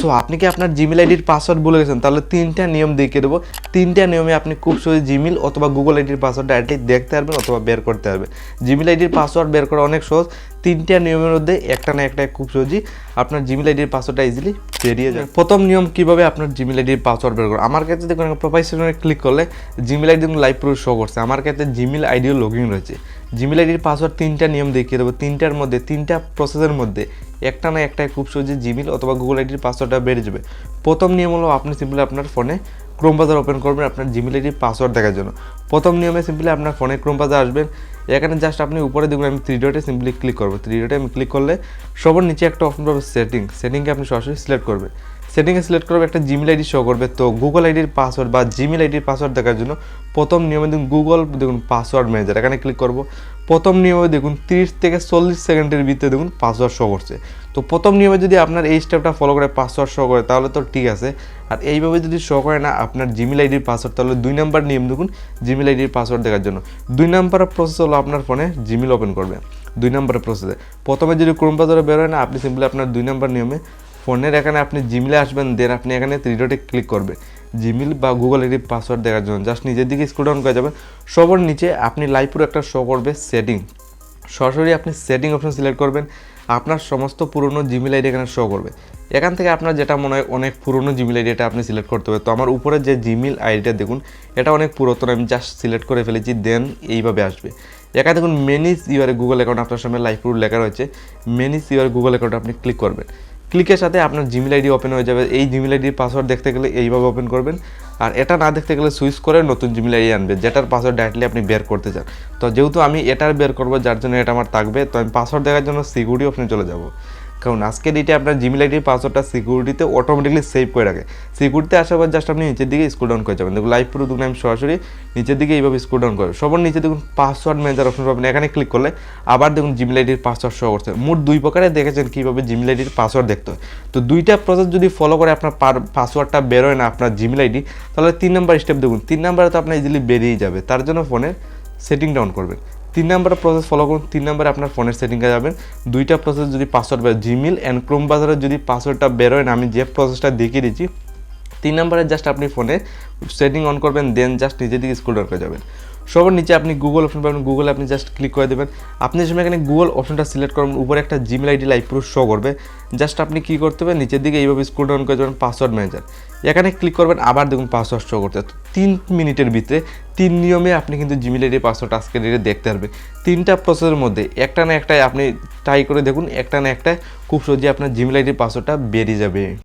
So আপনি কি আপনার জিমেল আইডির পাসওয়ার্ড বলে গেছেন? তাহলে তিনটা নিয়ম দেখিয়ে দেবো। তিনটা নিয়মে আপনি খুব সহজে জিমেল অথবা গুগল আইডির পাসওয়ার্ড ডাইরেক্টলি দেখতে পারবেন অথবা বের করতে পারবেন। জিমেল আইডির পাসওয়ার্ড বের করা অনেক সহজ। তিনটা নিয়মের মধ্যে একটা না একটা খুব সহজই আপনার জিমেল আইডির পাসওয়ার্ডটা ইজিলি বেরিয়ে যায়। প্রথম নিয়ম কীভাবে আপনার জিমেল আইডির পাসওয়ার্ড বের করো আমার ক্ষেত্রে দেখুন প্রোফাইল ক্লিক করলে Gmail ID live proof show করছে। আমার ক্ষেত্রে জিমেল আইডিও লগ ইন রয়েছে। জিমেল আইডির পাসওয়ার্ড তিনটা নিয়ম দেখিয়ে দেবো। তিনটার মধ্যে তিনটা প্রসেসের মধ্যে একটা না একটাই খুব সহজে জিমেল অথবা গুগল আইডির পাসওয়ার্ডটা বেড়ে যাবে। প্রথম নিয়ম হলো আপনি সিম্পলি আপনার ফোনে ক্রোম বাজার ওপেন করবেন আপনার জিমেল আইডির পাসওয়ার্ড দেখার জন্য। প্রথম নিয়মে সিম্পলি আপনার ফোনে ক্রোম বাজার আসবেন। এখানে জাস্ট আপনি উপরে দেখুন, আমি থ্রি ডটে সিম্পলি ক্লিক করব। থ্রি ডটে আমি ক্লিক করলে সবার নিচে একটা অপশন পাবে সেটিং সেটিংকে আপনি সরাসরি সিলেক্ট করবেন সেটিংয়ে সিলেক্ট করবে একটা জিমেল আইডি শো করবে। তো গুগল আইডির পাসওয়ার্ড বা জিমেল আইডির পাসওয়ার্ড দেখার জন্য প্রথম নিয়মে দেখুন গুগল দেখুন পাসওয়ার্ড ম্যানেজার এখানে ক্লিক করব। প্রথম নিয়মে দেখুন তিরিশ থেকে চল্লিশ সেকেন্ডের ভিতরে দেখুন পাসওয়ার্ড শো করছে। তো প্রথম নিয়মে যদি আপনার এই স্টেপটা ফলো করে পাসওয়ার্ড শো করে, তাহলে তো ঠিক আছে। আর এইভাবে যদি শো করে না আপনার জিমেল আইডির পাসওয়ার্ড তাহলে দুই নাম্বার নিয়ম দেখুন জিমেল আইডির পাসওয়ার্ড দেখার জন্য। দুই নাম্বার প্রসেস হলো আপনার ফোনে জিমেল ওপেন করবে। দুই নম্বরের প্রসেসে প্রথমে যদি ক্রোম ব্রাউজারে বেরোয় না, আপনি সিম্পলি আপনার দুই নম্বর নিয়মে ফোনের এখানে আপনি জিমেলে আসবেন দেন আপনি এখানে থ্রি ক্লিক করবে। জিমেল বা গুগল আইডির পাসওয়ার্ড দেখার জন্য। জাস্ট নিজের দিকে স্ক্রল ডাউন করে যাবেন। সবার নিচে আপনি লাইভ পুরো একটা শো করবে সেটিং সরাসরি আপনি সেটিং অপশন সিলেক্ট করবেন। আপনার সমস্ত পুরনো জিমেল আইডি এখানে শো করবে। এখান থেকে আপনার যেটা মনে হয় অনেক পুরনো জিমেল আইডি এটা আপনি সিলেক্ট করতে হবে। তো আমার উপরে যে জিমেল আইডিটা দেখুন, এটা অনেক পুরাতন, আমি জাস্ট সিলেক্ট করে ফেলেছি দেন এইভাবে আসবে। এখানে দেখুন মেনিস ইউর গুগল অ্যাকাউন্ট আপনার সামনে লাইভ প্রুফ লেখা রয়েছে। মেনিস ইউর গুগল অ্যাকাউন্ট আপনি ক্লিক করবেন। ক্লিকের সাথে আপনার জিমেল আইডি ওপেন হয়ে যাবে। এই জিমেল আইডির পাসওয়ার্ড দেখতে গেলে এইভাবে ওপেন করবেন। আর এটা না দেখতে গেলে সুইচ করে নতুন জিমেল আইডি আনবে, যেটার পাসওয়ার্ড ডাইরেক্টলি আপনি বের করতে চান। তো যেহেতু আমি এটার বের করব, যার জন্য এটা আমার থাকবে, তো আমি পাসওয়ার্ড দেখার জন্য সিকিউরিটি অপশনে চলে যাব। কারণ আজকের ডেটে আপনার জিমেল আইডির পাসওয়ার্ডটা সিকিউরিটিতে অটোমেটিকলি সেভ করে রাখে। সিকিউরিটিতে আসার পর জাস্ট আপনি নিচের দিকে স্কুল ডাউন করে যাবেন। দেখুন লাইভ পুরো দেখুন, আমি সরাসরি নিচের দিকে এইভাবে স্কুল ডাউন করে সবার নিচে দেখুন পাসওয়ার্ড ম্যানেজার অপশন পাবেন। এখানে ক্লিক করলে আবার দেখুন জিমেল আইডির পাসওয়ার্ড শো করছে। মোট দুই প্রকারে দেখেছেন কীভাবে জিমেল আইডির পাসওয়ার্ড দেখতে হয়। তো দুইটা প্রসেস যদি ফলো করে আপনার পাসওয়ার্ডটা বেরোয় না আপনার জিমেল আইডি তাহলে তিন নাম্বার স্টেপ দেখুন। তিন নাম্বারে তো আপনার ইজিলি বেরিয়ে যাবে। তার জন্য ফোনের সেটিং ডাউন করবেন। তিন নাম্বার প্রসেস ফলো করুন, তিন নাম্বারে আপনার ফোনের সেটিংয়ে যাবেন। দুইটা প্রসেস যদি পাসওয়ার্ড বেরোয় জিমেল অ্যান্ড ক্রোম বাজারে যদি পাসওয়ার্ডটা বেরোয় না, আমি যে প্রসেসটা দেখিয়ে দিচ্ছি, তিন নম্বরে জাস্ট আপনি ফোনে সেটিং অন করবেন দেন জাস্ট নিজের দিকে স্কুল করে যাবেন। সবার নিচে আপনি গুগল অপশন পাবেন গুগলে আপনি জাস্ট ক্লিক করে দেবেন। আপনি সময় এখানে গুগল অপশনটা সিলেক্ট করবেন, উপরে একটা Gmail ID live proof show করবে। জাস্ট আপনি কী করতে হবে, নিচের দিকে এইভাবে স্কুল ডাউন করে দেবেন পাসওয়ার্ড ম্যানেজার এখানে ক্লিক করবেন, আবার দেখুন পাসওয়ার্ড শো করতে তিন মিনিটের ভিতরে, তিন নিয়মে আপনি কিন্তু জিমেল আইডি পাসওয়ার্ড আজকে ডেটে দেখতে পারবেন। তিনটা প্রসেসের মধ্যে, একটা না একটাই আপনি ট্রাই করে দেখুন, একটা না একটাই খুব সহজে আপনার জিমেল আইডির পাসওয়ার্ডটা বেরিয়ে যাবে।